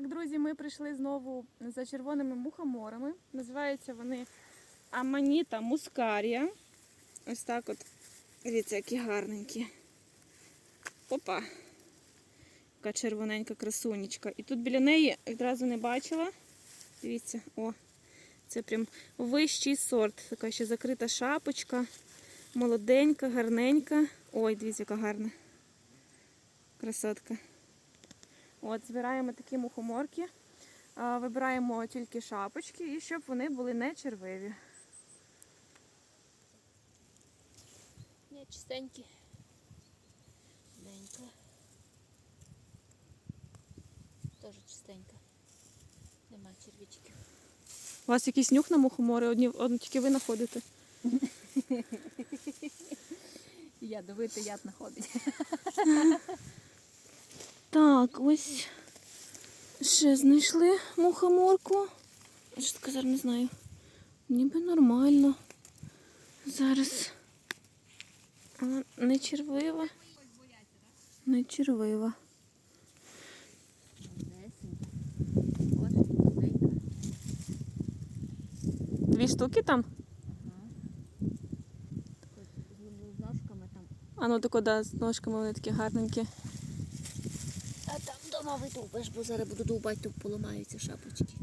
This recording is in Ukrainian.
Так, друзі, ми прийшли знову за червоними мухоморами. Називаються вони Аманіта мускарія. Ось так от. Дивіться, які гарненькі. Опа. Яка червоненька красунечка. І тут біля неї відразу не бачила. Дивіться, о, це прям вищий сорт. Така ще закрита шапочка. Молоденька, гарненька. Ой, дивіться, яка гарна. Красотка. От, збираємо такі мухоморки. Вибираємо тільки шапочки і щоб вони були не червиві. Ні, чистенькі. Денька. Теж чистенька. Нема червячків. У вас якийсь нюх на мухомори, одні, одні тільки ви знаходите. Ядовитий яд знаходить. Так, ось ще знайшли мухоморку. Що сказати, не знаю. Ніби нормально. Зараз. Вона не червива. Не червива. Дві штуки там? З ножками там. А ну тако, да, з ножками вони такі гарненькі. А там дома видовбеш, бо зараз буду довбати, то поламаються шапочки.